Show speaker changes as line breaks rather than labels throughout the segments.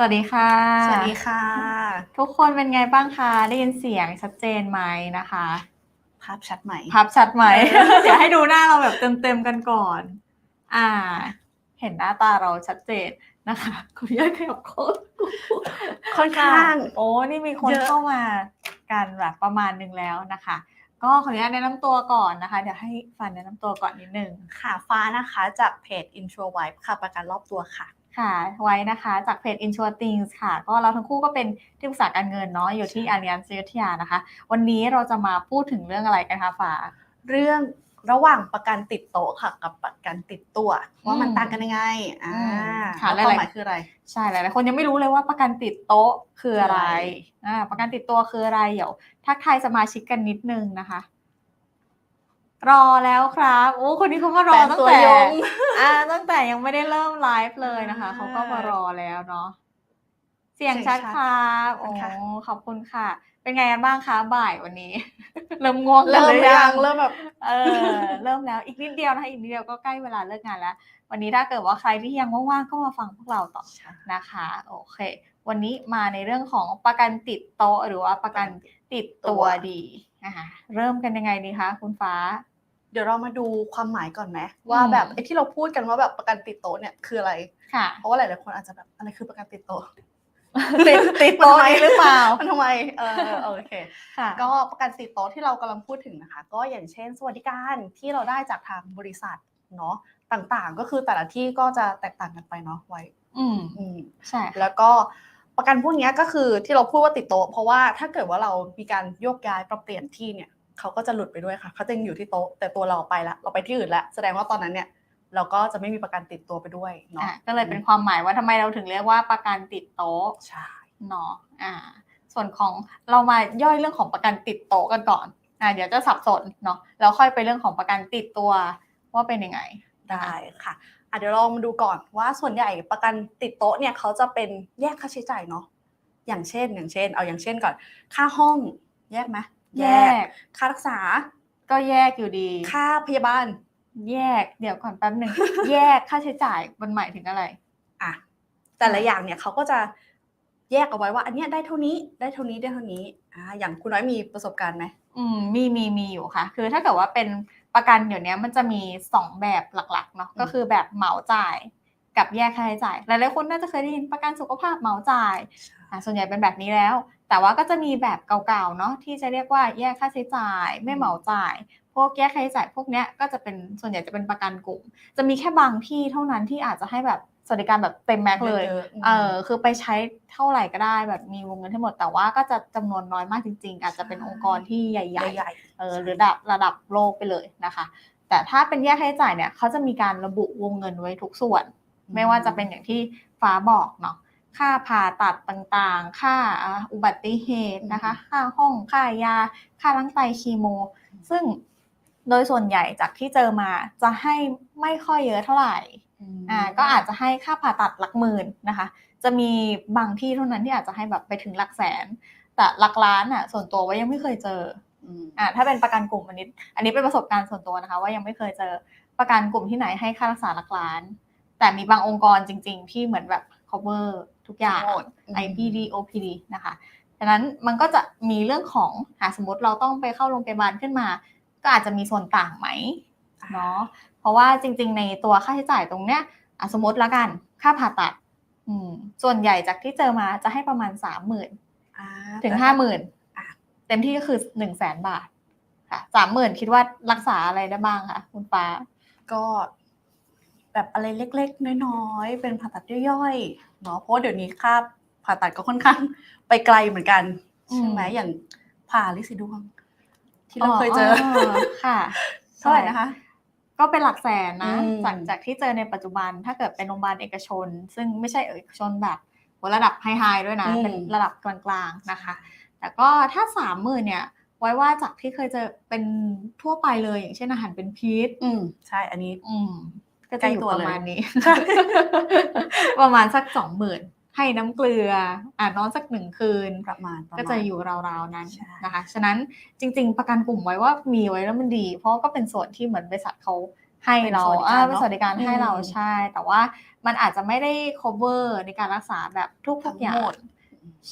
สวัสดีค่ะ
สวัสดีค่ะ
ทุกคนเป็นไงบ้างคะได้ยินเสียงชัดเจนไหมนะคะ
ภาพชัดไหม
ภาพชัดไหม
เออ
เดี๋ยวให้ดูหน้าเราแบบเต็มๆกันก่อน อ่า เห็นหน้าตาเราชัดเจนนะคะขออนุญาตขยับโค้ด
ค่อนข้าง
โอ้นี่มีคน
เยอะ
เข้ามากันแบบประมาณหนึ่งแล้วนะคะ ก็ขออนุญาตแนะนำตัวก่อนนะคะ เดี๋ยวให้ฟันแนะนำตัวก่อนนิดนึง
ค่ะฟ้านะคะจากเพจ Intro Vibe ค่ะประกันรอบตัวค่ะ
ค่ะไว้นะคะจากเพจ Insure Things ค่ะ ก็เราทั้งคู่ก็เป็นที่ปรึกษาการเงินเนาะอยู่ที่
ใช่
อารียนซยุธยานะคะ วันนี้เราจะมาพูดถึงเรื่องอะไรกันคะฟ้า
เรื่องระหว่างประกันติดโต๊ะค่ะ กับประกันติดตัวว่ามัน
อืม
ต่างกันยังไงอ่า
อืมค่ะ
แล้วความ
หลายๆ
หมายคืออะไร
ใช่หลายๆคนยังไม่รู้เลยว่าประกันติดโต๊ะคืออะไร
ใช่
อ่าประกันติดตัวคืออะไรเดี๋ยวทักทายสมาชิกกันนิดนึงนะคะ รอแล้วครับ โอ้คนนี้เขามารอตั้ง
ตัว
แต่
ยง
อ่าตั้งแต่ยังไม่ได้เริ่มไลฟ์เลยนะคะ
อ่า
เขาก็มารอแล้วเนาะเสียง
เสียง
ชัด
ชัด
ครับ
ขอบ
โอ้
คุณค่ะ
ขอบคุณค่ะ เป็นไงกันบ้างคะบ่ายวันนี้ เริ่มง่วงกัน
เริ่ม
ห
ห
รือ
รือ
ยั
ยังงเริ่มแบบ
เออเริ่มแล้วอีกนิดเดียวนะคะอีกนิดเดียวก็ใกล้เวลาเลิกงานแล้ว วันนี้ถ้าเกิดว่าใครที่ยังว่างๆก็มาฟังพวกเราต่อนะคะ โอเค วันนี้มาในเรื่องของประกันติดโต๊ะหรือว่าประกันติดตัวดีนะคะเริ่มกันยังไงดีคะคุณฟ้า
เดี๋ยวเรามาดูความหมายก่อนไหมว่าแบบไอ้ที่เราพูดกันว่าแบบประกันติดโต๊ะเนี่ยคืออะไร
ค่ะ
เพราะว่าหลายๆคนอาจจะแบบอะไรคือประกันติดโต๊ะ
ติดติดโต๊ะนี้หรือเปล่า
มันทำไมเออเออโอเค
ค่ะ
ก็ประกันติดโต๊ะที่เรากำลังพูดถึงนะคะ ก็อย่างเช่น สวัสดิการที่เราได้จากทางบริษัทเนาะต่างๆ ก็คือแต่ละที่ก็จะแตกต่างกันไปเนาะไว้
อืม
อืม
ใช่ค่ะ
แล้วก็ประกันพวกเนี้ยก็คือที่เราพูดว่าติดโต๊ะเพราะว่าถ้าเกิดว่าเรามีการโยกย้ายปรับเปลี่ยนที่เนี่ย เขาก็จะหลุดไปด้วยค่ะเขาจะยังอยู่ที่โต๊ะแต่ตัวเราไปละเราไปที่อื่นละแสดงว่าตอนนั้นเนี่ยเราก็จะไม่มีประกันติดตัวไปด้วยเนาะ
อะก็เลยเป็นความหมายว่าทำไมเราถึงเรียกว่าประกันติดโต๊ะ
ใช่
เนาะอ่า ส่วนของเรามาย่อยเรื่องของประกันติดโต๊ะกันก่อนอ่าเดี๋ยวจะสับสนเนาะแล้วค่อยไปเรื่องของประกันติดตัวว่าเป็นยังไง
ได้ค่ะอะเดี๋ยวลองมาดูก่อนว่าส่วนใหญ่ประกันติดโต๊ะเนี่ยเขาจะเป็นแยกค่าใช้จ่ายเนาะอย่างเช่นอย่างเช่น เอาอย่างเช่นก่อน ค่าห้องแยกไหม
แยก
ค่ารักษา
ก็แยกอยู่ดี
ค่าพยาบาล
แยก เดี๋ยวก่อนแป๊บหนึ่ง แยกค่าใช้จ่ายมันหมายถึงอะไร
อะ แต่ละอย่างเนี่ยเขาก็จะแยกเอาไว้ว่า อันเนี้ยได้เท่านี้ ได้เท่านี้ได้เท่านี้ อ่า อย่างคุณน้อยมีประสบการณ์ไหม
อืม มีมีมีอยู่ค่ะ คือถ้าเกิดว่าเป็นประกันเดี๋ยวนี้มันจะมีสองแบบหลักๆเนาะ
อืม
ก็คือแบบเหมาจ่ายกับแยกค่าใช้จ่าย หลายๆคนน่าจะเคยได้ยินประกันสุขภาพเหมาจ่ายอะส่วนใหญ่เป็นแบบนี้แล้ว แต่ว่าก็จะมีแบบเก่าๆเนาะที่จะเรียกว่าแยกค่าใช้จ่ายไม่เหมาจ่าย พวกแยกค่าใช้จ่ายพวกเนี้ยก็จะเป็นส่วนใหญ่จะเป็นประกันกลุ่ม จะมีแค่บางที่เท่านั้นที่อาจจะให้แบบสวัสดิการแบบเต็มแม็กซ์เลย
เยอะๆ
เออคือไปใช้เท่าไหร่ก็ได้แบบมีวงเงินทั้งหมด แต่ว่าก็จะจำนวนน้อยมากจริง ๆ อาจจะเป็นองค์กรที่ใหญ่
ใหญ่
ๆเออหรือระดับระดับโลกไปเลยนะคะ แต่ถ้าเป็นแยกค่าใช้จ่ายเนี่ยเขาจะมีการระบุวงเงินไว้ทุกส่วน
อืม
ไม่ว่าจะเป็นอย่างที่ฟ้าบอกเนาะ ค่าผ่าตัดต่างๆค่าอ่าอุบัติเหตุนะคะ ค่าห้อง ค่ายา ค่าล้างไตคีโม ซึ่งโดยส่วนใหญ่จากที่เจอมาจะให้ไม่ค่อยเยอะเท่าไหร่
ม
อ่าก็อาจจะให้ค่าผ่าตัดหลักหมื่นนะคะ จะมีบางที่เท่านั้นที่อาจจะให้แบบไปถึงหลักแสน แต่หลักล้านอะ ส่วนตัวว่ายังไม่เคยเจอ
อืม
อ่าถ้าเป็นประกันกลุ่มอันนี้ อันนี้เป็นประสบการณ์ส่วนตัวนะคะ ว่ายังไม่เคยเจอประกันกลุ่มที่ไหนให้ค่ารักษาหลักล้าน แต่มีบางองค์กรจริง ๆ ที่เหมือนแบบ cover ทุกอย่าง
ทั้งหมด
IPD OPD นะคะดังนั้นมันก็จะมีเรื่องของหากสมมติเราต้องไปเข้าโรงพยาบาลขึ้นมา ก็อาจจะมีส่วนต่างไหมเนาะเพราะว่าจริง ๆ ในตัวค่าใช้จ่ายตรงเนี้ยอะสมมติละกันค่าผ่าตัดอืมส่วนใหญ่จากที่เจอมาจะให้ประมาณสามหมื่น
อ่า
ถึงห้าหมื่น
อะ
เต็มที่ก็คือหนึ่งแสนบาทค่ะสามหมื่นคิดว่ารักษาอะไรได้บ้างคะคุณฟ้า
ก็ แบบอะไรเล็ก ๆ น้อย ๆ เป็นผ่าตัดย่อยๆเนาะเพราะว่าเดี๋ยวนี้ค่าผ่าตัดก็ค่อนข้างไปไกลเหมือนกัน
อืม
ใช่ไหมอย่างผ่าลิซิดวง ที่เราเคยเจออ
ค่ะ
เท่าไหร่นะคะ
ก็เป็นหลักแสนนะ
อืม
จากจากที่เจอในปัจจุบันถ้าเกิดเป็นโรงพยาบาลเอกชน ซึ่งไม่ใช่เอกชนแบบโหระดับไฮๆด้วยนะเป็นระดับกลางๆนะคะ แต่ก็ถ้าสามหมื่นเนี่ยไว้ว่าจากที่เคยเจอเป็นทั่วไปเลยอย่างเช่นอาหารเป็นพิษ
อืมใช่ อันนี้
อืม ก็
ใกล้
จะอยู่
ตัว
ประ
เลย
มาณนี้ ประมาณสักสองหมื่นให้น้ำเกลืออ่านอนสักหนึ่งคืน
ประมาณปรมาณ
ก็จะอยู่ราวๆนั้น
ใช่
นะคะฉะนั้นจริง ๆ ประกันกลุ่มไว้ว่ามีไว้แล้วมันดี เพราะก็เป็นส่วนที่เหมือนบริษัทเขาให้เรา
เป็นสวัสดิการ
อ่า
เนอะ
เป็นสวัสดิการให้เรา
อืม
ใช่ แต่ว่ามันอาจจะไม่ได้ cover ในการรักษาแบบทุกทุกอย่าง
ทั้งหมด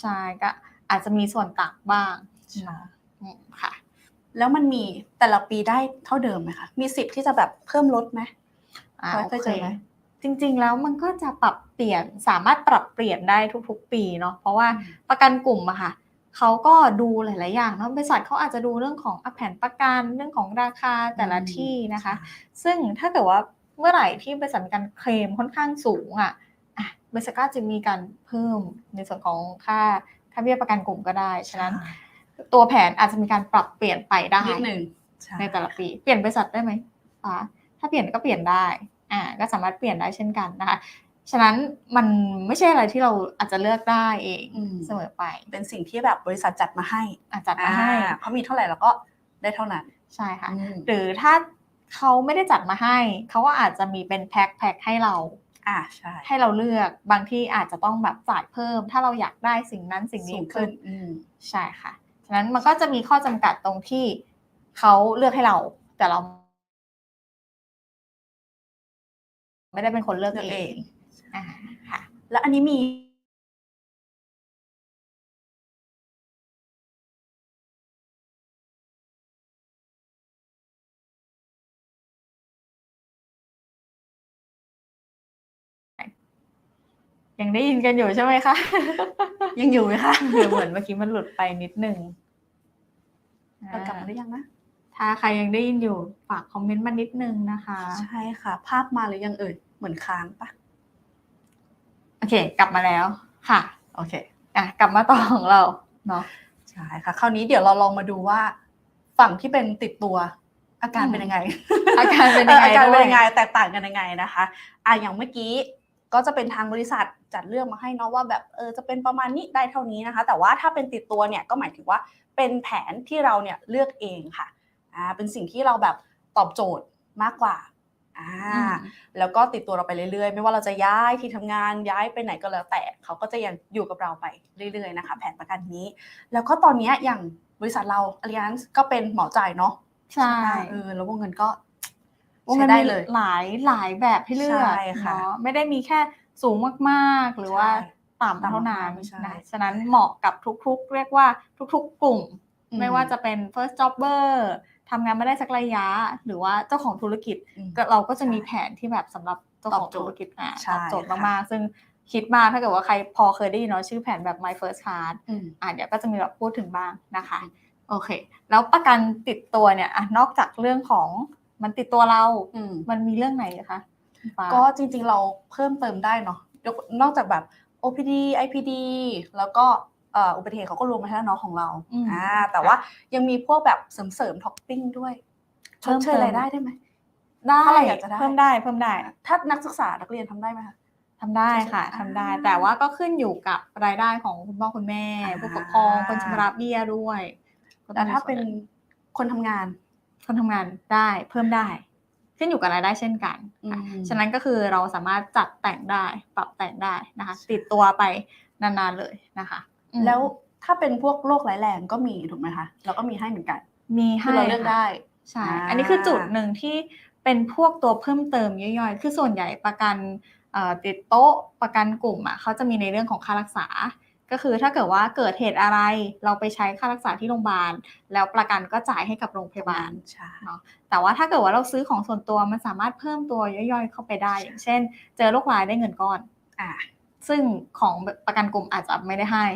ใช่ก็อาจจะมีส่วนต่างบ้าง
ใช่
อืมค่ะ
แล้วมันมีแต่ละปีได้เท่าเดิมไหมคะมีสิทธิ์ที่จะแบบเพิ่มลดไหม
อ่า
เคยเจอไหม
จริงๆแล้วมันก็จะปรับเปลี่ยนสามารถปรับเปลี่ยนได้ทุกๆ ปีเนาะเพราะว่าประกันกลุ่มอะค่ะเขาก็ดูหลาย ๆ อย่างเนาะบริษัทเขาอาจจะดูเรื่องของอะแผนประกันเรื่องของราคาแต่ละที่นะคะ ซึ่งถ้าเกิดว่าเมื่อไหร่ที่บริษัทมีการเคลมค่อนข้างสูงอะอะบริษัทก็อาจจะมีการเพิ่มในส่วนของค่าค่าเบี้ยประกันกลุ่มก็ได้ ฉะนั้น ตัวแผนอาจจะมีการปรับเปลี่ยนไปได้
นิดหนึ่งช่
ในแต่ละปี เปลี่ยนบริษัทได้ไหมอ่าถ้าเปลี่ยนก็เปลี่ยนได้อ่าก็สามารถเปลี่ยนได้เช่นกันนะคะ ฉะนั้นมันไม่ใช่อะไรที่เราอาจจะเลือกได้เอง
อืม
เสมอไป
เป็นสิ่งที่แบบบริษัทจัดมาให้
อาจจัดมาให้
อ่เขามีเท่าไหร่เราก็ได้เท่านั้น
ใช่ค่ะ
อืม
หรือถ้าเขาไม่ได้จัดมาให้ เขาก็อาจจะมีเป็นแพ็คแพ็คให้เรา
อ่าใช่
ให้เราเลือกบางที่อาจจะต้องแบบจ่ายเพิ่ม ถ้าเราอยากได้สิ่งนั้นสิ่งนี้
สูง
เพิ่
ขึ้
ม
นอืม
ใช่ค่ะฉะนั้นมันก็จะมีข้อจำกัดตรงที่เขาเลือกให้เราแต่เรา ไม่ได้เป็นคนเลือก
เลือก
เอ
เองง
อ่าค่ะ
แล้วอันนี้มี
ยังได้ยินกันอยู่ใช่ไหมคะ
ยังอยู่ไหมคะ
เหมือนเมื่อกี้มันหลุดไปนิดนึง
เรากลับมาหรือยังนะ
ถ้าใครยังได้ยินอยู่ ฝากคอมเมนต์มานิดนึงนะคะ
ใช่ค่ะ ภาพมาหรือยังเอ่ย เหมือนค้างปะ
โอเค กลับมาแล้วค่ะ
โอเค
อะกลับมาต่อของเราเนาะ
ใช่ค่ะ คราวนี้เดี๋ยวเราลองมาดูว่า ฝั่งที่เป็นติดตัว อาการ
อืม
เป็นยังไง
อาการเป็นยังไง
ออาการเป็น
ด้วย
ยังไงแตกต่างกันยังไงนะคะอะอย่างเมื่อกี้ก็จะเป็นทางบริษัทจัดเรื่องมาให้เนาะว่าแบบเออจะเป็นประมาณนี้ได้เท่านี้นะคะ แต่ว่าถ้าเป็นติดตัวเนี่ยก็หมายถึงว่าเป็นแผนที่เราเนี่ยเลือกเองค่ะอ่าเป็นสิ่งที่เราแบบตอบโจทย์มากกว่า อ่า
อืม
แล้วก็ติดตัวเราไปเรื่อยๆ ไม่ว่าเราจะย้ายที่ทำงานย้ายไปไหนก็แล้วแต่เขาก็จะยังอยู่กับเราไปเรื่อยๆนะคะ แผนประกันนี้ แล้วก็ตอนเนี้ยอย่างบริษัทเรา Allianz ก็เป็นเหมาจ่ายเนาะ
ใช่
ปะเออแล้ววงเงินก็
วง
ใช้
เงิน
ได้
มี
เลย
หลายหลายแบบให้เลือก
ใช่ค่ะ
เนาะไม่ได้มีแค่สูงมากๆ หรือว่า
ใช่
ต่ำเท่านั้น
ต่ำมากๆไม่ใช่
นะฉะนั้นเหมาะกับทุกๆ เรียกว่าทุก ๆ กลุ่ม
อืม
ไม่ว่าจะเป็น first jobber ทำงานไม่ได้สักระยะ หรือว่าเจ้าของธุรกิจ
อืม
ก็เราก็จะมี
ใช่
แผนที่แบบสำหรับเจ้าของ
ตอบโจทย์
ธุรกิจอะ
ใช่
ตอบโจทย์
ค่ะ
มากๆซึ่งคิดมากถ้าเกิดว่าใครพอเคยได้ยินเนาะชื่อแผนแบบ my first card
อืม
อะเดี๋ยวก็จะมีแบบพูดถึงบ้างนะคะโอเค แล้วประกันติดตัวเนี่ยอะนอกจากเรื่องของมันติดตัวเรา
อืม
มันมีเรื่องไหนอะคะคุณฟ้า
ก็จริงๆเราเพิ่มเติมได้เนาะยกนอกจากแบบ OPD IPD แล้วก็เอ่ออุบัติเหตุเขาก็รวมมาให้แล้วเนาะของเรา
อืม
อ่าแต่ว่ายังมีพวกแบบเสริมๆท็อปปิ้งด้วยช
เพิ่
ด
ม
เชย
เติม
รายได้ได้ไหม
ได้
ถ้าเราอยากจะได้
เพิ่มได้เพิ่มได้
ถ้านักศึกษานักเรียนทำได้ไหมคะ
ทำได้ค่ะ
อ่า
ทำได้ แต่ว่าก็ขึ้นอยู่กับรายได้ของคุณพ่อคุณแม่
อ่า
ผู้ปกครองคนชำระเบี้ยด้วยก็ต้
แต่
องมี
ถ้า
ส่ว
เป็น
นั้น
คนทำงาน
คนทำงานได้เพิ่มได้ ขึ้นอยู่กับรายได้เช่นกัน
อืม
ฉะนั้นก็คือเราสามารถจัดแต่งได้ปรับแต่งได้นะคะ ติดตัวไปนานๆเลยนะคะอืม
แล้วถ้าเป็นพวกโรคร้ายแรงก็มีถูกไหมคะเราก็มีให้เหมือนกัน
มี
คื
ให้
อเราเลือก
ค่ะ
ได้
ใช่
อ่า
อันนี้คือจุดหนึ่งที่เป็นพวกตัวเพิ่มเติมย่อยๆ คือส่วนใหญ่ประกันเอ่อติดโต๊ะประกันกลุ่มอะเขาจะมีในเรื่องของค่ารักษา ก็คือถ้าเกิดว่าเกิดเหตุอะไรเราไปใช้ค่ารักษาที่โรงพยาบาล แล้วประกันก็จ่ายให้กับโรงพยาบาล
ใช่
แต่ว่าถ้าเกิดว่าเราซื้อของส่วนตัวมันสามารถเพิ่มตัวย่อยๆ เข้าไปได้ อย่างเช่น เจอโรคร้ายได้เงินก้อน
อ่า
ซึ่งของประกันกลุ่มอาจจะไม่ได้ให้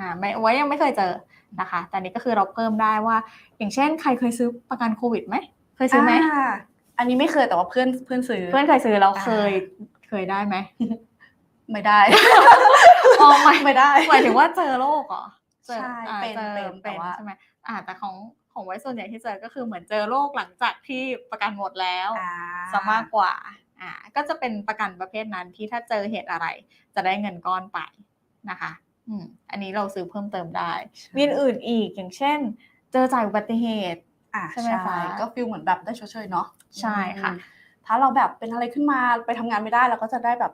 อ่าไม่ไว้ยังไม่เคยเจอนะคะ แต่อันนี้ก็คือเราเพิ่มได้ว่า อย่างเช่น ใครเคยซื้อประกันโควิดไหมเคยซื้อไหม
อ่าอันนี้ไม่เคยแต่ว่าเพื่อนเพื่อนซื้อ
เพื่อนเคยซื้อเรา
อ่า
เคยเคยได้ไหม
ไม่ได้
อ๋อไม่
ไม่ได้
หมายถึงว่าเจอโรคเหรอเจอ
ใช่
อ่า
เป็น
เจอ
เป็นแต่
เป็น
ว่า
ใช่ไหมอ่าแต่ของของไว้ส่วนใหญ่ที่เจอก็คือเหมือนเจอโรคหลังจากที่ประกันหมดแล้ว
อ่า
ซะมากกว่าอ่า ก็จะเป็นประกันประเภทนั้นที่ถ้าเจอเหตุอะไร จะได้เงินก้อนไปนะคะ อืมอันนี้เราซื้อเพิ่มเติมได้ มีอื่นๆอีกอย่างเช่น เจอจากอุบัติเหตุ
อ่า
ใช่ไหมคะ
ก็ฟิลเหมือนแบบได้ชดเชยเนาะ
ใช่ค่ะ
อืมถ้าเราแบบเป็นอะไรขึ้นมาไปทำงานไม่ได้เราก็จะได้แบบ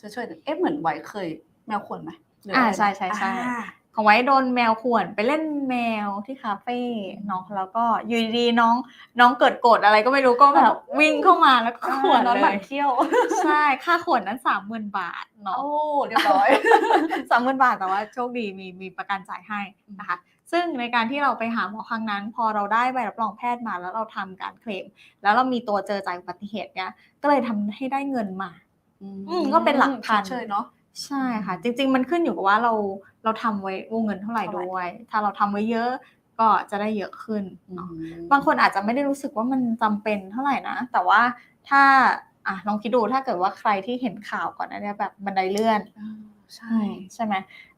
ชดเชยเอ๊ะเหมือนไว้เคยแมวขวนไหมหรืะไร
อ่า
นะ
ใช่ใช่ใช่
อ่า
ของไว้โดนแมวข่วนไปเล่นแมวที่คาเฟ่เนาะแล้วก็อยู่ดีๆน้อง น้องเกิดโกรธอะไรก็ไม่รู้ก็แบบวิ่งเข้ามาแล้วก็ข่วน
นอน
เล
หมัน
ย
เที่ยว
ใช่ค่าข่วนนั้นสามหมื่นบาทเนาะ
โอ้เรียบร้อย
สามหมื่นบาทแต่ว่าโชคดีมีมีประกันจ่ายให้นะคะ ซึ่งในการที่เราไปหาหมอครั้งนั้น พอเราได้ใบรับรองแพทย์มาแล้วเราทำการเคลมแล้วเรามีตัวเจอจ่ายอุบัติเหตุเนี่ยก็เลยทำให้ได้เงินมา อืมก็เป็นหลักพัน
ชดเชยเนาะ
ใช่ค่ะ จริง ๆ มันขึ้นอยู่กับว่าเรา เราทำไว้วงเงินเท่าไหร่
เท่าไหร่
ด้วย ถ้าเราทำไว้เยอะก็จะได้เยอะขึ้นเนาะบางคนอาจจะไม่ได้รู้สึกว่ามันจำเป็นเท่าไหร่นะ แต่ว่าถ้าอะลองคิดดูถ้าเกิดว่าใครที่เห็นข่าวก่อนหนะเนี่ยแบบบันไดเลื่อน
อ่าใช่
อืมใช่ไหม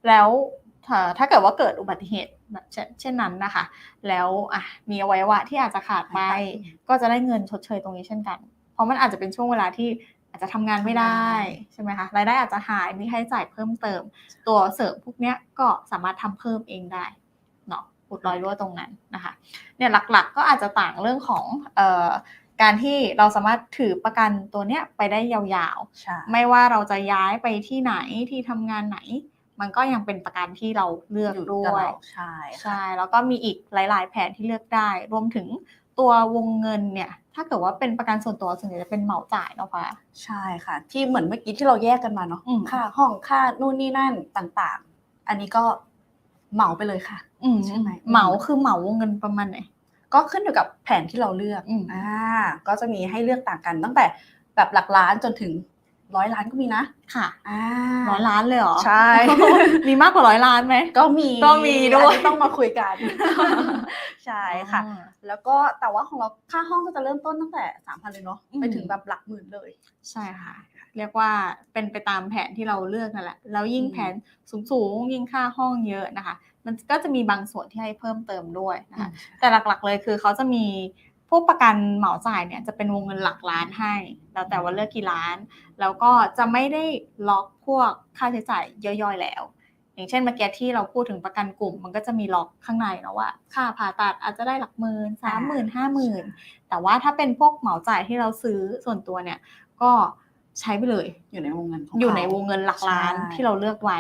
แล้วถ้าถ้าเกิดว่าเกิดอุบัติเหตุแบบเช่นเช่นนั้นนะคะ แล้วอะมีอวัยวะที่อาจจะขาดไป ก็จะได้เงินชดเชยตรงนี้เช่นกัน เพราะมันอาจจะเป็นช่วงเวลาที่ อาจจะทำงานไม่ได้ใช่ไหมคะรายได้อาจจะหายมีค่าใช้จ่ายเพิ่มเติม ตัวเสริมพวกเนี้ยก็สามารถทำเพิ่มเองได้เนาะอุดรอยรั่วตรงนั้นนะคะเนี่ยหลักๆก็อาจจะต่างเรื่องของเอ่อการที่เราสามารถถือประกันตัวเนี้ยไปได้ยาวๆ
ใช่
ไม่ว่าเราจะย้ายไปที่ไหนที่ทำงานไหน มันก็ยังเป็นประกันที่เราเลือก
อยู่
ด้
กับ
วย
เราใช่ค่ะ
ใช่แล้วก็มีอีกหลาย ๆ แผนที่เลือกได้ รวมถึงตัววงเงินเนี่ย ถ้าเกิดว่าเป็นประกันส่วนตัวส่วนใหญ่จะเป็นเหมาจ่ายเนาะฟ้า
ใช่ค่ะ ที่เหมือนเมื่อกี้ที่เราแยกกันมาเนาะ
อืม
ค่าห้องค่านู่นนี่นั่นต่างๆ อันนี้ก็เหมาไปเลยค่ะ
อืม
ใช่ไหม
เหมาคือเหมาวงเงินประมาณไหน
ก็ขึ้นอยู่กับแผนที่เราเลือก
อืม
อ่าก็จะมีให้เลือกต่างกันตั้งแต่แบบหลักล้านจนถึง ร้อยล้านก็มีนะ
ค่ะ
อ่า
ร้อยล้านเลยเหรอ
ใช่
มีมากกว่าร้อยล้านไหม
ก็มี
ก็มีด้วย
อันนี้ต้องมาคุยกัน ใช่ค่ะ
อ๋อ
แล้วก็แต่ว่าของเราค่าห้องก็จะเริ่มต้นตั้งแต่สามพันเลยเนาะ
อืม
ไปถึงแบบหลักหมื่นเลย
ใช่ค่ะ เรียกว่าเป็นไปตามแผนที่เราเลือกนั่นแหละ แล้วยิ่ง
อืม
แผนสูงๆยิ่งค่าห้องเยอะนะคะ มันก็จะมีบางส่วนที่ให้เพิ่มเติมด้วยนะคะแต่หลักๆเลยคือเขาจะมีพ วกประกันเหมาจ่ายเนี่ยจะเป็นวงเงินหลักล้านให้ แล้วแต่ว่าเลือกกี่ล้าน แล้วก็จะไม่ได้ล็อกพวกค่าใช้จ่ายย่อยๆแล้ว อย่างเช่นเมื่อกี้ที่เราพูดถึงประกันกลุ่ม มันก็จะมีล็อกข้างในเนาะว่า ค่าผ่าตัดอาจจะได้หลักหมื่นสามหมื่นห้าหมื่นแต่ว่าถ้าเป็นพวกเหมาจ่ายที่เราซื้อส่วนตัวเนี่ยก็ใช้ไปเลย
อยู่ในวงเงินของ
อยู่ใน
เขา
วงเงินหลักล้าน
ใช่
ที่เราเลือกไว้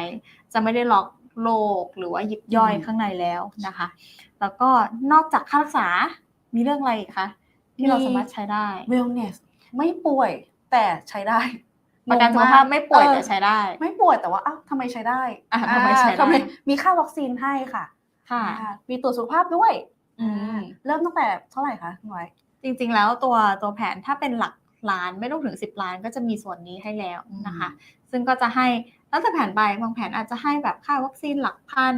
จะไม่ได้ล็อกโลกหรือว่ายิบย่อย
อืม
ข้างในแล้วนะคะ แล้วก็นอกจากค่ารักษา มีเรื่องอะไรอีกคะที่เราสามารถใช้ได้
wellness ไม่ป่วยแต่ใช้ได้
ประกันสุขภาพไม่ป่วยแต่ใช้ได้
ไม่ป่วยแต่ว่าอ้าวทำไมใช้ได้
อะทำไมใช้ได้
ทำมีค่าวัคซีนให้ค่ะ
ค่ะ
อ่ามีตรวจสุขภาพด้วย
อืม
เริ่มตั้งแต่เท่าไหร่คะหน่วย
จริง ๆ แล้วตัวตัวแผนถ้าเป็นหลักล้านไม่ต้องถึง 10 ล้านก็จะมีส่วนนี้ให้แล้วนะคะ ซึ่งก็จะให้ แล้วแต่แผนไปบางแผนอาจจะให้แบบค่าวัคซีนหลักพัน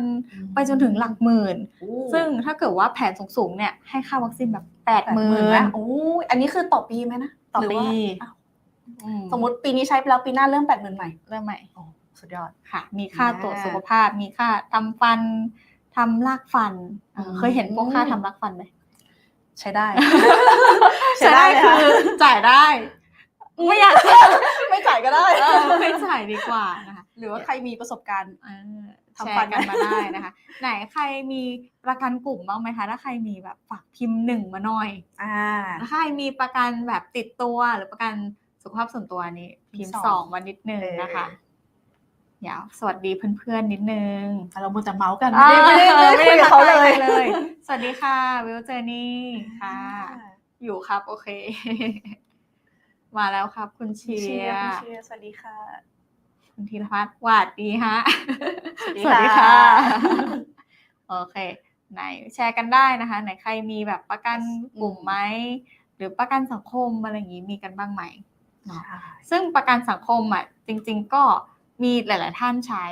ไปจนถึงหลักหมื่น ซึ่งถ้าเกิดว่าแผนสูงๆเนี่ยให้ค่าวัคซีนแบบแปดหมื่น
นะโอ้ยอันนี้คือต่อปีไหมนะ
ต่อ
หรื
ปี
ว่าอ้าว
อื
สมมติปีนี้ใช้ไปแล้วปีหน้าเริ่มแปดหมื่นใหม่
เริ่มใหม่
โอ้สุดยอด
ค่ะ มีค่า
อ่า
ตรวจสุขภาพ มีค่าทำฟันทำลากฟันเออ
อืม
เคยเห็นพวกค่าทำลากฟันไหม
ใช้ได้
ใช้ได้คือจ่ายได้ ไม่อยาก
ไม่จ่ายก็ได้
เออไม่จ่ายดีกว่านะคะ
หรือว่าใครมีประสบการณ์
เออ
ทำ
แช
ฟัน
ร์กันมาได้นะคะ ไหนใครมีประกันกลุ่มบ้างไหมคะถ้าใครมีแบบฝากพิมพ์หนึ่งมาหน่อย
อ่า
ถ้าใครมีประกันแบบติดตัวหรือประกันสุขภาพส่วนตัวนี่พิมพ์
สอง
สองมานิดนึงนะคะ
เออ
เดี๋ยวสวัสดีเพื่อนๆนิดนึง
เรามัวแต่เมาส์กัน
อ่า
ไม่ได้ไม่ได้ไม่ได้คุยกับเขาเลย
ทักทเลย สวัสดีค่ะวิวเจอนี่ค่ะ อยู่ครับ โอเค มาแล้วครับ คุณเชี
เชี
ย
ย
ร์
ร์คุณเชียร์สวัสดีค่ะ
คุณธีรพัฒน์หวัดดีฮะ
สวัสดีค่ะ
โอเค ไหนแชร์กันได้นะคะ ไหนใครมีแบบประกันกลุ่มไหม หรือประกันสังคมอะไรอย่างนี้มีกันบ้างไหมเนาะซึ่งประกันสังคมอะจริง ๆ ก็มีหลาย ๆ ท่านใช้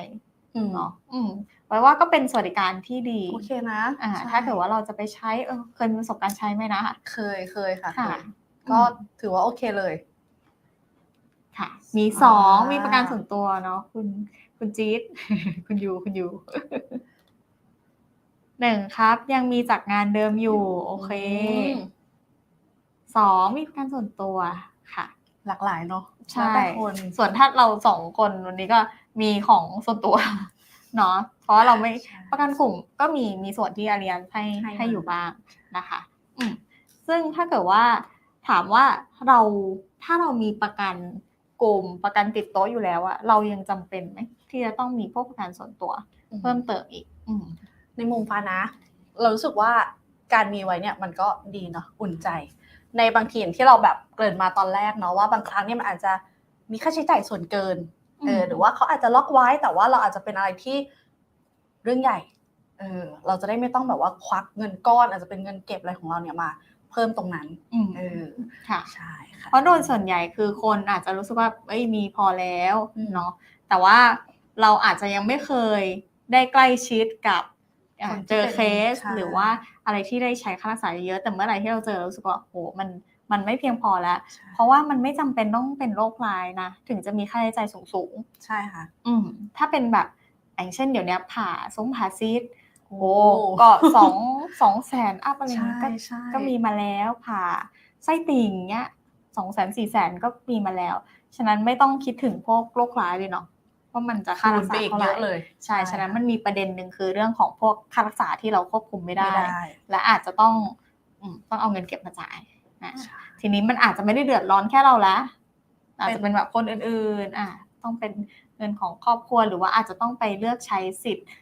อืม
เนาะอืมไว้ว่าก็เป็นสวัสดิการที่ดี
โอเคนะ
อ่า
ใช่
ถ้าเกิดว่าเราจะไปใช้เออเคยมีประสบการณ์ใช้ไหมนะ
เคยเคยค่ะ
ค่ะ
เคยก็ถือว่าโอเคเลย
ค่ะ มีสองมีประกันส่วนตัวเนาะคุณคุณจี๊ดคุณยูคุณยูหนึ่งครับ ยังมีจากงานเดิมอยู่ โอเค
อืม
สองมีประกันส่วนตัวค่ะ
หลากหลายเนาะ
ใช่
แล้วแต่คน
ส่วนถ้าเราสองคนวันนี้ก็มีของส่วนตัวเนาะเพราะว่าเราไม่
ใช่
ประกันกลุ่มก็มีมีส่วนที่อาเรียนให้
ให้
ให้
มา
อยู่บ้างนะคะ อืมซึ่งถ้าเกิดว่าถามว่าเราถ้าเรามีประกัน กลุ่มประกันติดโต๊ะอยู่แล้วอะเรายังจำเป็นไหมที่จะต้องมีพวกประกันส่วนตัว เพิ่มเติมอีกอืม
ในมุมฟ้านะ เรารู้สึกว่าการมีไว้เนี่ยมันก็ดีเนาะอุ่นใจ ในบางทีอย่างที่เราแบบเกริ่นมาตอนแรกเนาะว่าบางครั้งเนี่ยมันอาจจะมีค่าใช้จ่ายส่วนเกินเออ
อืม
หรือว่าเขาอาจจะล็อกไว้แต่ว่าเราอาจจะเป็นอะไรที่เรื่องใหญ่เออเราจะได้ไม่ต้องแบบว่าควักเงินก้อน อาจจะเป็นเงินเก็บอะไรของเราเนี่ยมา เพิ่มตรงนั้น
อืม
เออ
ค่ะ
ใช่ค่ะ
เพราะโดยส่วนใหญ่คือคนอาจจะรู้สึกว่าเอ้ยมีพอแล้ว
อืม
เนาะแต่ว่าเราอาจจะยังไม่เคยได้ใกล้ชิดกับอะ
คนที่
เจอ
เป็น
เคส
ใช่
หรือว่าอะไรที่ได้ใช้ค่ารักษาเยอะแต่เมื่อไหร่ที่เราเจอเรารู้สึกว่าโหมันมันไม่เพียงพอแล้ว เพราะว่ามันไม่จำเป็นต้องเป็นโรคร้ายนะ ถึงจะมีค่าใช้จ่ายสูง
ใช่ค่ะ
ๆอืมถ้าเป็นแบบอย่างเช่นเดี๋ยวนี้ผ่าสงผ่าซีด
โอ้
โอ้ก็สองสองแสนอัพอะไรอย่าง
ใช่
เงี้ยก็
ใช่
ก็มีมาแล้วผ่าไส้ติ่งเงี้ยสองแสนสี่แสนก็มีมาแล้ว ฉะนั้นไม่ต้องคิดถึงพวกโรคร้ายเลยเนาะว่ามันจะค่า
คู
รั
ณ
ก
ไป
ษา
อีก
เท่าไห
เย
ร่
อะเลย
ใช่ฉะนั้นมันมีประเด็นหนึ่งคือเรื่องของพวกค่ารักษาที่เราควบคุมไม่ได้
ไม่ได้
และอาจจะต้องอืมต้องเอาเงินเก็บมาจ่ายนะ
ใช่
ทีนี้มันอาจจะไม่ได้เดือดร้อนแค่เราละอาจ
เป็
จะ
น
เป็นแบบคนอื่นๆอะต้องเป็นเงินของครอบครัวหรือว่าอาจจะต้องไปเลือกใช้สิทธิ์อ่า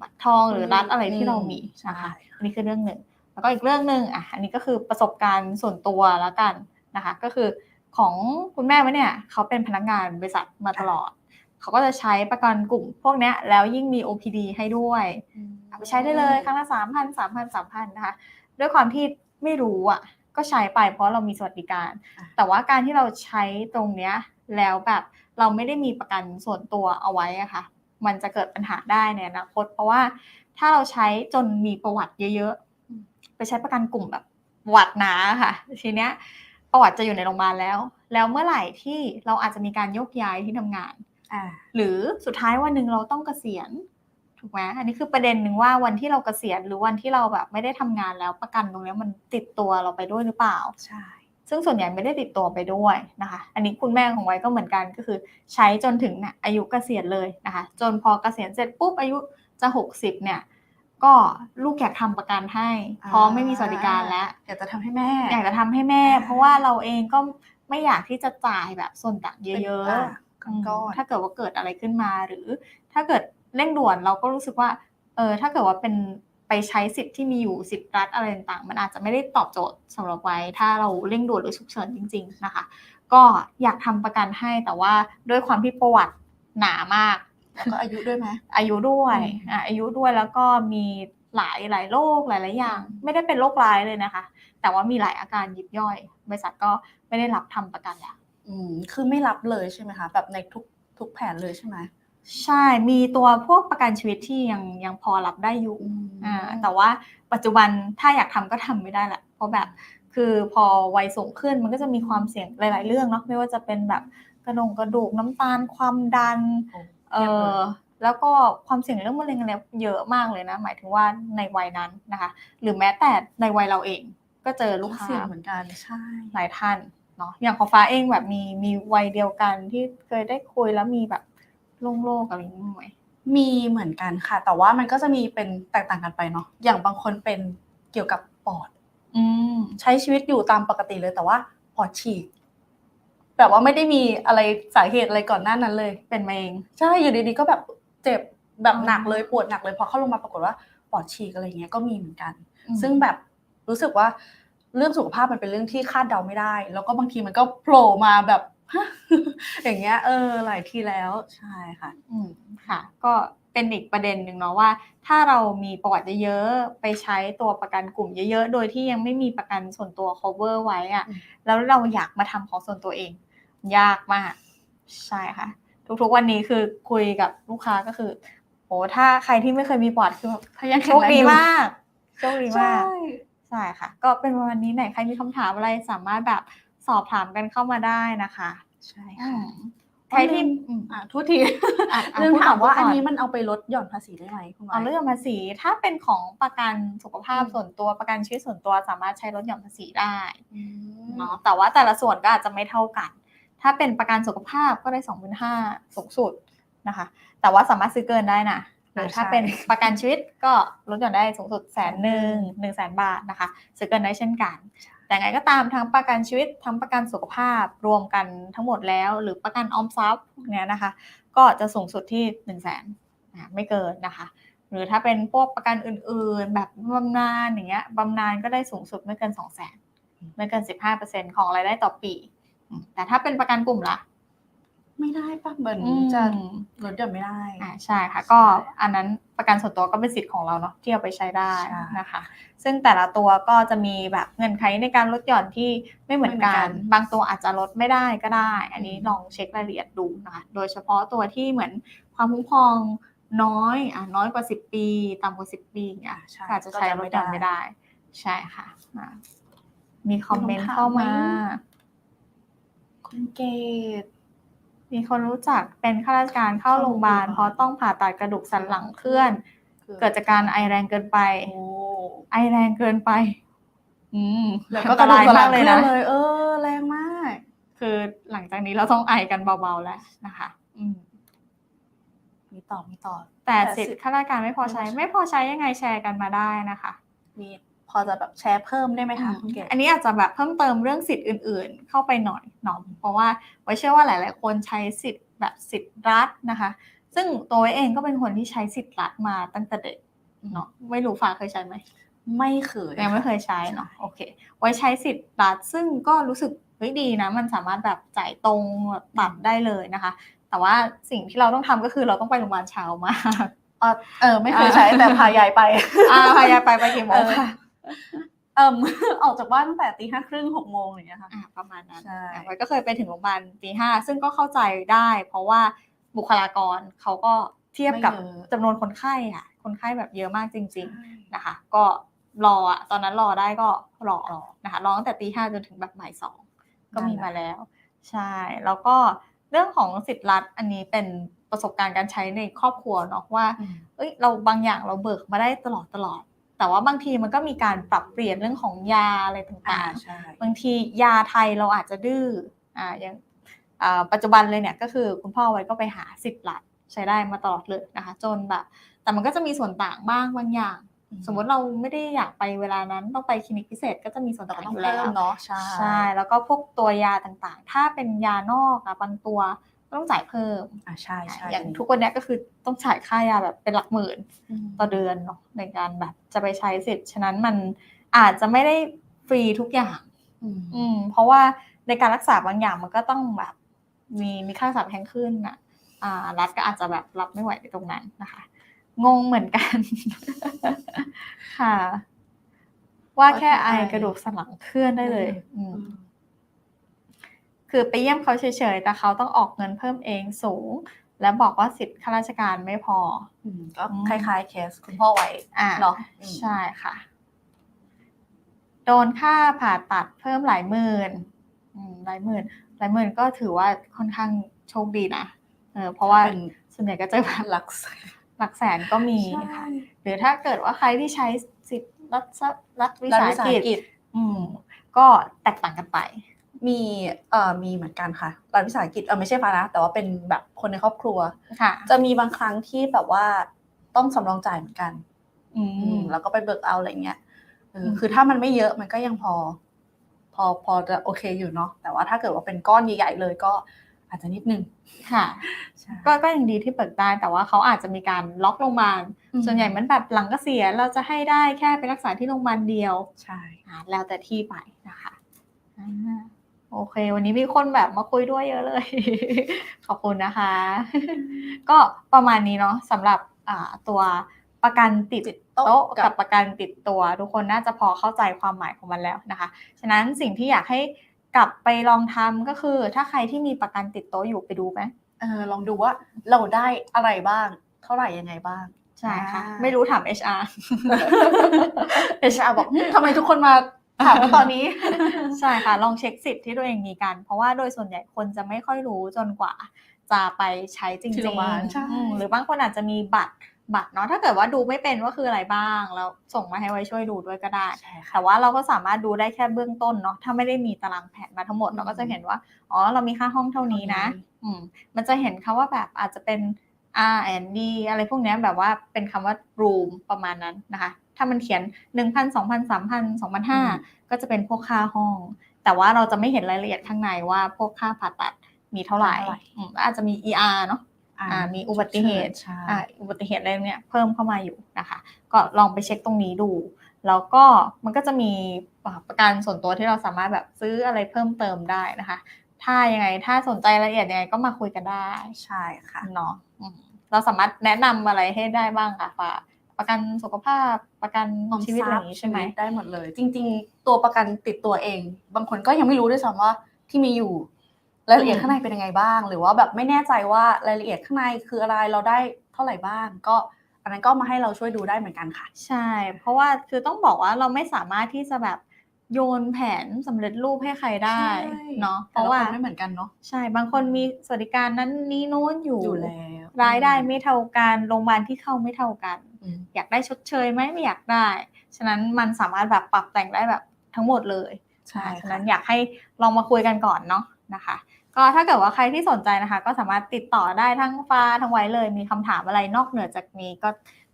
บัตรทองหรือรัฐอะไรที่เรามี
ใช่
นะคะอันนี้คือเรื่องหนึ่ง แล้วก็อีกเรื่องหนึ่งอะอันนี้ก็คือประสบการณ์ส่วนตัวแล้วกันนะคะก็คือของคุณแม่ไว้เนี่ยเขาเป็นพนักงานบริษัทมาตลอด เขาก็จะใช้ประกันกลุ่มพวกเนี้ยแล้วยิ่งมี OPD ให้ด้วยเอาไปใช้ได้เลยครั้งละสามพันสามพันสามพันนะคะด้วยความที่ไม่รู้อะก็ใช้ไปเพราะเรามีสวัสดิการ
อะ
แต่ว่าการที่เราใช้ตรงเนี้ยแล้วแบบเราไม่ได้มีประกันส่วนตัวเอาไว้อะค่ะ มันจะเกิดปัญหาได้ในอนาคต เพราะว่าถ้าเราใช้จนมีประวัติเยอะๆ ไปใช้ประกันกลุ่มแบบประวัติหนาค่ะ ทีเนี้ยประวัติจะอยู่ในโรงพยาบาลแล้ว แล้วเมื่อไหร่ที่เราอาจจะมีการโยกย้ายที่ทำงาน
อ่า
หรือสุดท้ายวันหนึ่งเราต้องเกษียณถูกไหมอันนี้คือประเด็นหนึ่งว่าวันที่เราเกษียณหรือวันที่เราแบบไม่ได้ทำงานแล้วประกันตรงเนี้ยมันติดตัวเราไปด้วยหรือเปล่า
ใช่
ซึ่งส่วนใหญ่ไม่ได้ติดตัวไปด้วยนะคะ อันนี้คุณแม่ของไว้ก็เหมือนกันก็คือ ใช้จนถึงเนี่ยอายุเกษียณเลยนะคะ จนพอเกษียณเสร็จปุ๊บอายุจะหกสิบเนี่ย ก็ลูกอยากทำประกันให้เพราะไม่มีสวัสดิการแล้ว
อยากจะทำให้แม่
อยากจะทำให้แม่ เพราะว่าเราเองก็ไม่อยากที่จะจ่ายแบบส่วนต่างเย
เป็น
อะ
อ่า
ๆอืม
ก้อน
ถ้าเกิดว่าเกิดอะไรขึ้นมาหรือ ถ้าเกิดเร่งด่วนเราก็รู้สึกว่าเออถ้าเกิดว่าเป็น ไปใช้สิทธิ์ที่มีอยู่สิทธิ์รัฐอะไรต่างๆ มันอาจจะไม่ได้ตอบโจทย์สำหรับไว้ ถ้าเราเร่งด่วนหรือฉุกเฉินจริง ๆ นะคะ ก็อยากทำประกันให้แต่ว่าด้วยความที่ประวัติหนามาก
แล้วก็อายุด้วยไหม
อายุด้วย
อืม
อะอายุด้วยแล้วก็มีหลายหลายโรคหลายหลายอย่าง
อืม
ไม่ได้เป็นโรคร้ายเลยนะคะ แต่ว่ามีหลายอาการยิบย่อย บริษัทก็ไม่ได้รับทำประกันแล้ว
อืมคือไม่รับเลยใช่ไหมคะแบบในทุกทุกแผนเลยใช่ไหม
ใช่มีตัวพวกประกันชีวิตที่ยังยังพอรับได้อยู่อ่าแต่ว่าปัจจุบันถ้าอยากทำก็ทำไม่ได้ละเพราะแบบคือพอวัยสูงขึ้นมันก็จะมีความเสี่ยงหลาย ๆ เรื่องเนาะไม่ว่าจะเป็นแบบกระดงกระดูกน้ำตาลความดัน
โอ้
เออแล้วก็ความเสี่ยงเรื่องมะเร็งอะไรเยอะมากเลยนะ หมายถึงว่าในวัยนั้นนะคะ หรือแม้แต่ในวัยเราเองก็เจอลูกค้า
เสี่ยงเหมือนกันใช่
หลายท่านเนาะอย่างของฟ้าเองแบบมีมีวัยเดียวกันที่เคยได้คุยแล้วมีแบบ โล่งๆอะไรอย่างนี้ไหม
มีเหมือนกันค่ะ แต่ว่ามันก็จะมีเป็นแตกต่างกันไปเนาะอย่างบางคนเป็นเกี่ยวกับปอด
อืม
ใช้ชีวิตอยู่ตามปกติเลยแต่ว่าปอดฉีกแบบว่าไม่ได้มีอะไรสาเหตุอะไรก่อนหน้านั้นเลย
เป็นมาเอง
ใช่อยู่ดีๆก็แบบเจ็บแบบ
อ๋อ
หนักเลยปวดหนักเลยพอเข้าโรงพยาบาลปรากฏว่าปอดฉีกอะไรเงี้ยก็มีเหมือนกัน
อืม
ซึ่งแบบรู้สึกว่าเรื่องสุขภาพมันเป็นเรื่องที่คาดเดาไม่ได้ แล้วก็บางทีมันก็โผล่มาแบบ อย่างเงี้ยเออหลายทีแล้วใช่ค่ะ
อืมค่ะ ก็เป็นอีกประเด็นหนึ่งเนาะว่า ถ้าเรามีประวัติเยอะๆไปใช้ตัวประกันกลุ่มเยอะๆ โดยที่ยังไม่มีประกันส่วนตัว cover ไว้อะ
อืม
แล้วเราอยากมาทำของส่วนตัวเอง ยากมาก ใช่ค่ะ ทุกๆวันนี้คือคุยกับลูกค้าก็คือโหถ้าใครที่ไม่เคยมีประวัติคือแบบ
ถ้ายัง
โช
แข็ง
ค
แรง
ดี
อยู่
มากโชคดี
ใช่
มากใช่ค่ะ ก็เป็นวันนี้ไหนใครมีคำถามอะไรสามารถแบบ สอบถามกันเข้ามาได้นะคะ
ใช่
อื
ค่ะ
มใครที่
ลืม
อืม
อะโทุกที
อะอะ
ลืม
พูด
ถามว่า
ก่อน
อันนี้มันเอาไปลดหย่อนภาษีได้ไหมคุณหม
เอาเรื่องภาษีถ้าเป็นของประกันสุขภาพ
อืม
ส่วนตัวประกันชีวิตส่วนตัวสามารถใช้ลดหย่อนภาษีได้
อืม
เนาะแต่ว่าแต่ละส่วนก็อาจจะไม่เท่ากัน ถ้าเป็นประกันสุขภาพก็ได้สองพันห้าสูงสุดนะคะ แต่ว่าสามารถซื้อเกินได้นะหรือถ้าเป็นประกันชีวิตก็ลดหย่อนได้สูงสุดแสนหนึ่งหนึ่งแสนบาทนะคะ ซื้อเกินได้เช่นกัน แต่ไงก็ตามทั้งประกันชีวิตทั้งประกันสุขภาพรวมกันทั้งหมดแล้ว หรือประกันออมทรัพย์พวกเนี้ยนะคะ ก็จะสูงสุดที่1นึ่งแสนไม่เกินนะคะ หรือถ้าเป็นพวกประกันอื่นๆ แบบบำนาญอย่างเงี้ยบำนาญก็ได้สูงสุดไม่เกินสองแสนไม่เกินสิบห้าเปอร์เซ็นของรายได้ต่อปี แต่ถ้าเป็นประกันกลุ่มล่ะ
ไม่ได้ปะเหมือน
อืม
จะลดหย่อนไม่ได้
อ่าใช่ค่ะ ก็อันนั้นประกันส่วนตัวก็เป็นสิทธิ์ของเราเนาะที่เอาไปใช้ได้
ใช่
นะคะ ซึ่งแต่ละตัวก็จะมีแบบเงื่อนไขในการลดหย่อนที่ไม่เหมือนกั
ไม่เหมือนกันน
บางตัวอาจจะลดไม่ได้ก็ได้ อันนี้
อืม
ลองเช็ครายละเอียดดูนะคะโดยเฉพาะตัวที่เหมือนความคุ้มครองน้อยอะน้อยกว่า 10 ปีต่ำกว่า 10 ปีอะ
ใช่
ก็อาจจะใช้ลดหย่อนไม่ได้ ใช่ค่ะอะมีคอมเมนต์
มีคำถาม
เข้ามา
ไหมคุณเกด
มีคนรู้จักเป็นข้าราชการเข้าโรงพยาบาล
เข้าโรงพยาบาล
เพราะต้องผ่าตัดกระดูกสันหลังเคลื่อน
คือ
เกิดจากการไอแรงเกินไป
โอ้
ไอแรงเกินไป อืม
แล้วก็
อัน
ก
ต
ระดู
รากย
สันหลั
มางกเลย
เคลื่อ
นะ
นเลย เออ แรงมาก
คือหลังจากนี้เราต้องไอกันเบาๆแล้วนะคะ อืม
มีต่อมีต่อ
แต่
แต่
สิท
สิทธิ์
ธิ์ข้าราชการไม่พอใช้
ไม่พอใช้
ไม่พอใช้ยังไงแชร์กันมาได้นะคะ
มี พอจะแบบแชร์เพิ่มได้ไหมคะคุณเกด
อันนี้อาจจะแบบเพิ่มเติมเรื่องสิทธิ์อื่น ๆ เข้าไปหน่อยเนาะเพราะว่าไว้เชื่อว่าหลาย ๆ คนใช้สิทธิ์แบบสิทธิ์รัฐนะคะ ซึ่งตัวไว้เองก็เป็นคนที่ใช้สิทธิ์รัฐมาตั้งแต่เด็กเนาะไม่รู้ฟ้าเคยใช้ไหม
ไม่เคย
ยังไม่เคยใช้เนาะโอเค ไว้ใช้สิทธิ์รัฐซึ่งก็รู้สึกเฮ้ยดีนะ มันสามารถแบบจ่ายตรงแบบตัดได้เลยนะคะ แต่ว่าสิ่งที่เราต้องทำก็คือเราต้องไปโรงพยาบาลเช้ามาก
เออเออไม่เคยใช้แต่พายายไป
อ่าพายายไปไปกี่โมง
เออ
ค่ะ
เอิ่มออกจากบ้านตั้งแต่ตีห้าครึ่งหกโมงอย่างเงี้ยค่ะ
อ่าประมาณนั้น
ใช่
อะไว้ก็เคยไปถึงโรงพยาบาลตีห้าซึ่งก็เข้าใจได้ เพราะว่าบุคลากรเขาก็เทียบกับ
ไม่เยอะ
จำนวนคนไข้ค่ะ คนไข้แบบเยอะมากจริง ๆนะคะ ก็รออะตอนนั้นรอได้ก็รอนะคะรอตั้งแต่ตีห้าจนถึงแบบบ่ายสองก็มีมาแล้ว ใช่ แล้วก็เรื่องของสิทธิ์รัฐอันนี้เป็นประสบการณ์การใช้ในครอบครัวเนาะว่า
อืม
เอ้ยเราบางอย่างเราเบิกมาได้ตลอดตลอด แต่ว่าบางทีมันก็มีการปรับเปลี่ยนเรื่องของยาอะไร
อ่า
ต่าง
ใช่
ๆบางทียาไทยเราอาจจะดื้ออ่าอย่างอ่าปัจจุบันเลยเนี่ยก็คือคุณพ่อไว้ก็ไปหาสิทธิ์รัฐใช้ได้มาตลอดเลยนะคะ จนแบบแต่มันก็จะมีส่วนต่างบ้างบางอย่าง สมมติเราไม่ได้อยากไปเวลานั้นต้องไปคลินิกพิเศษก็จะมีส่วน
แต่
ต่าง
ก็ต้
อ
อง
ยู่
เพิ่
แล้ว
มเนาะใช่
ใช่แล้วก็พวกตัวยาต่างๆ ถ้าเป็นยานอกอะบางตัวก็ ต้องจ่ายเพิ่ม
อ่าใช่ใช่
อย่างทุกวันเนี้ยก็คือต้องจ่ายค่ายาแบบเป็นหลักหมื่น
ม
ต่อเดือนเนาะในการแบบจะไปใช้สิทธิ์ ฉะนั้นมันอาจจะไม่ได้ฟรีทุกอย่าง
อืม
อืม เพราะว่าในการรักษาบางอย่างมันก็ต้องแบบ มีมีค่ารักษาแพงขึ้นอะ อ่า รัฐก็อาจจะแบบรับไม่ไหวในตรงนั้นนะคะ งงเหมือนกัน ค่ะ ว่าแค่ไอกระดูกสันหลังเคลื่อนได้เลย อืม คือไปเยี่ยมเขาเฉยๆ แต่เขาต้องออกเงินเพิ่มเองสูง และบอกว่าสิทธิ์ข้าราชการไม่พอ
อืมก็
อืม
คล้ายๆเคสคุณพ่อไว้
อ่า
เนาะอืม
ใช่ค่ะ โดนค่าผ่าตัดเพิ่มหลายหมื่นอืมหลายหมื่นหลายหมื่นก็ถือว่าค่อนข้างโชคดีนะเออเพราะว่า
เป็น
ส่วนใหญ่ก็จะแบบ
หลัก
หลักแสนก็มีค่ะหรือถ้าเกิดว่าใครที่ใช้สิทธิ์รัฐสรัฐวิ
รัฐ
สาห
วิสาห
กิจ
กิจ
อืมก็แตกต่างกันไป
มีเอ่อมีเหมือนกันค่ะรัฐวิสาหกิจเออไม่ใช่ฟ้านะแต่ว่าเป็นแบบคนในครอบครัว
ค่ะ
จะมีบางครั้งที่แบบว่าต้องสำรองจ่ายเหมือนกัน
อื
อื
ม
มแล้วก็ไปเบิกเอาอะไรเงี้ยเอออ
ม
คือถ้ามันไม่เยอะมันก็ยังพอ พอพอจะโอเคอยู่เนาะแต่ว่าถ้าเกิดว่าเป็นก้อนใหญ่ๆเลยก็อาจจะนิดนึง
ค่ะ
ใช่
ก็ก็ยังดีที่เปิดได้แต่ว่าเขาอาจจะมีการล็อกโรงพยาบาล
อืม
ส่วนใหญ่มันแบบหลังเกษียณเราจะให้ได้แค่ไปรักษาที่โรงพยาบาลเดียว
ใช่
อ่าแล้วแต่ที่ไปนะคะอ่า โอเค วันนี้มีคนแบบมาคุยด้วยเยอะเลย ขอบคุณนะคะ ก็ประมาณนี้เนาะสำหรับอ่าตัวประกันติด
ติด
โต๊ะ
โต๊ะ
กับประกันติดตัว ทุกคนน่าจะพอเข้าใจความหมายของมันแล้วนะคะ ฉะนั้นสิ่งที่อยากให้กลับไปลองทำก็คือ ถ้าใครที่มีประกันติดโต๊ะอยู่ไปดูไหม
เออลองดูว่าเราได้อะไรบ้าง เท่าไหร่ยังไงบ้าง
ใช่ค่ะ
อ่า
ไม่รู้ถาม HR
เอชอาบอกอืมทำไมทุกคนมา ถามตอนนี้
ใช่ค่ะลองเช็คสิทธิ์ที่ตัวเองมีกัน เพราะว่าโดยส่วนใหญ่คนจะไม่ค่อยรู้จนกว่า จะไปใช้จริง
ที่โรงพยาบาล
ๆ
ใช่
อืมหรือบางคนอาจจะมีบัตรบัตรเนาะถ้าเกิดว่าดูไม่เป็นว่าคืออะไรบ้าง แล้วส่งมาให้ไว้ช่วยดูด้วยก็ได้
ใช่ค่ะ
แต่ว่าเราก็สามารถดูได้แค่เบื้องต้นเนาะถ้าไม่ได้มีตารางแผนมาทั้งหมด
อืม
เราก็จะเห็นว่าอ๋อเรามีค่าห้องเท่านี้นะ
เท่านี้
อืม มันจะเห็นคำว่าแบบอาจจะเป็น R and D อะไรพวกเนี้ยแบบว่าเป็นคำว่า room ประมาณนั้นนะคะ ถ้ามันเขียน 1,000 2,000 3,000 2,500 ก็จะเป็นพวกค่าห้อง แต่ว่าเราจะไม่เห็นรายละเอียดข้างในว่าพวกค่าผ่าตัดมีเท่าไหร่
เท่าไหร่
อืมแล้วอาจจะมี ER เนาะ
อ่า
อ่ามีอุบัติเหตุ
ใช่
อ่าอุบัติเหตุอะไรเนี่ยเพิ่มเข้ามาอยู่นะคะ ก็ลองไปเช็คตรงนี้ดู แล้วก็มันก็จะมีอ่าประกันส่วนตัวที่เราสามารถแบบซื้ออะไรเพิ่มเติมได้นะคะ ถ้ายังไงถ้าสนใจรายละเอียดยังไงก็มาคุยกันได้
ใช่ค่ะ
เนาะอืมเราสามารถแนะนำอะไรให้ได้บ้างคะฟ้า ประกันสุขภาพประกันชีวิตอะไรอย่างนี้ใช่ไหม
ชีวิตได้หมดเลย จริง ๆ ตัวประกันติดตัวเอง บางคนก็ยังไม่รู้ด้วยซ้ำว่าที่มีอยู่รายละเอียด
อืม
ข้างในเป็นยังไงบ้าง หรือว่าแบบไม่แน่ใจว่ารายละเอียดข้างในคืออะไรเราได้เท่าไหร่บ้าง ก็อันนั้นก็มาให้เราช่วยดูได้เหมือนกันค่ะ
ใช่ เพราะว่าคือต้องบอกว่าเราไม่สามารถที่จะแบบ โยนแผนสำเร็จรูปให้ใครได้เนาะเพ
แต่
ราะ
ละ
ว่า
คนไม่เหมือนกันเนาะ
ใช่บางคนมีสวัสดิการนั้นนี้นู้นอยู่
อยู่แล้ว
รายได้ไม่เท่ากันโรงพยาบาลที่เข้าไม่เท่ากัน
อืม
อยากได้ชดเชยไหมไม่อยากได้ ฉะนั้นมันสามารถแบบปรับแต่งได้แบบทั้งหมดเลย
ใช่
ฉะ
ค่ะ
นั้นอยากให้ลองมาคุยกันก่อนเนาะนะคะ ก็ถ้าเกิดว่าใครที่สนใจนะคะ ก็สามารถติดต่อได้ทั้งฟ้าทั้งไว้เลย มีคำถามอะไรนอกเหนือจากนี้ก็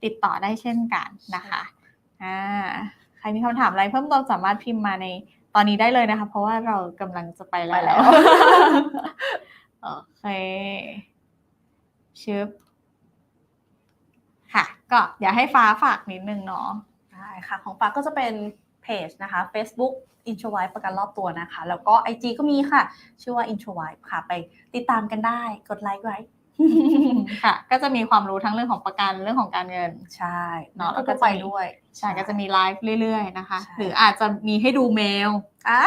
ติดต่อได้เช่นกันนะคะอ่าใค รมีคำถามอะไรเพิ่มเติมสามารถพิมพ์มาในตอนนี้ได้เลยนะคะ เพราะว่าเรากำลังจะไป
ไปแล้
แล้ว
ว
โอเคชึบค่ะ ก็อยากให้ฟ้าฝากนิดนึงเนาะ
ได้ค่ะ ของฟ้าก็จะเป็นเพจนะคะ Facebook Introvibe ประกันรอบตัวนะคะ แล้วก็ IG ก็มีค่ะ ชื่อว่า Introvibe ค่ะ ไปติดตามกันได้กดไลค์ไว้
ค่ะ ก็จะมีความรู้ทั้งเรื่องของประกันเรื่องของการเงิน
ใช่
เนาะ
แล้ว
แล้วก็
ก็
จะ
ไป
มี
ด้วย
ใช่ก็จะมีไลฟ์เรื่อยๆนะคะ
ใช่
หรืออาจจะมีให้ดูเมล
อะ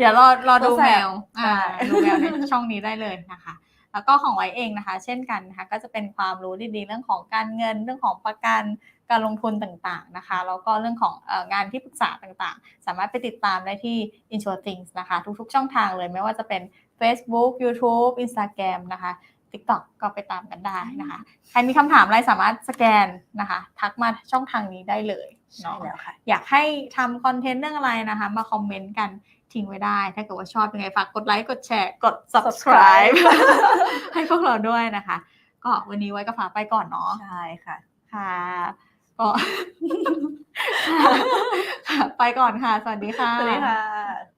อย่ารอรอดู
ตัวแสบ
แมวอ่า
ใช่
ดูแมวในช่องนี้ได้เลยนะคะ แล้วก็ของไว้เองนะคะ เช่นกันนะคะ ก็จะเป็นความรู้ดีๆ เรื่องของการเงินเรื่องของประกันการลงทุนต่างๆนะคะ แล้วก็เรื่องของเอองานที่ปรึกษาต่างๆ สามารถไปติดตามได้ที่ Insure Things นะคะ ทุกๆ ช่องทางเลยไม่ว่าจะเป็น Facebook YouTube Instagram นะคะ TikTok ก็ไปตามกันได้นะคะ ใครมีคำถามอะไรสามารถสแกนนะคะ ทักมาช่องทางนี้ได้เลย
ใช่
เนาะ
แล้วค่ะ
อยากให้ทำคอนเทนต์เรื่องอะไรนะคะ มาคอมเมนต์กันทิ้งไว้ได้ ถ้าเกิดว่าชอบยังไงฝากกดไลค์ กดแชร์ กด subscribe ให้พวกเราด้วยนะคะ ก็วันนี้ไว้กับฝาไปก่อนเนาะ
ใช่ค่ะ
ค่ะ ก็ค่ะไปก่อนค่ะ สวัสดีค่ะ
สวัสดีค่ะ